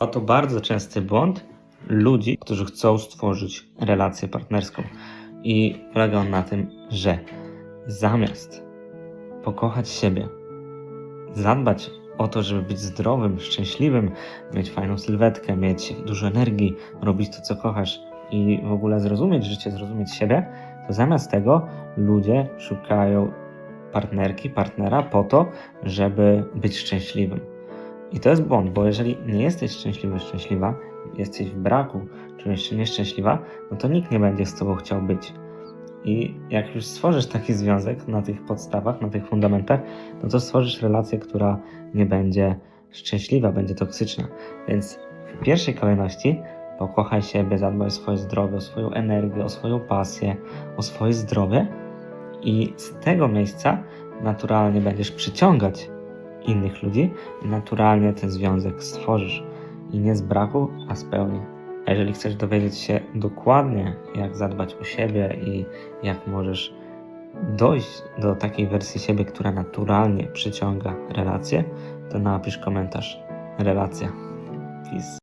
Oto bardzo częsty błąd ludzi, którzy chcą stworzyć relację partnerską. I polega on na tym, że zamiast pokochać siebie, zadbać o to, żeby być zdrowym, szczęśliwym, mieć fajną sylwetkę, mieć dużo energii, robić to, co kochasz i w ogóle zrozumieć życie, zrozumieć siebie, to zamiast tego ludzie szukają partnerki, partnera po to, żeby być szczęśliwym. I to jest błąd, bo jeżeli nie jesteś szczęśliwy, szczęśliwa, jesteś w braku, czujesz się nieszczęśliwa, no to nikt nie będzie z tobą chciał być. I jak już stworzysz taki związek na tych podstawach, na tych fundamentach, no to stworzysz relację, która nie będzie szczęśliwa, będzie toksyczna. Więc w pierwszej kolejności pokochaj siebie, zadbaj o swoje zdrowie, o swoją energię, o swoją pasję, o swoje zdrowie i z tego miejsca naturalnie będziesz przyciągać innych ludzi naturalnie ten związek stworzysz. I nie z braku, a z pełni. A jeżeli chcesz dowiedzieć się dokładnie, jak zadbać o siebie i jak możesz dojść do takiej wersji siebie, która naturalnie przyciąga relacje, to napisz komentarz. Relacja. Peace.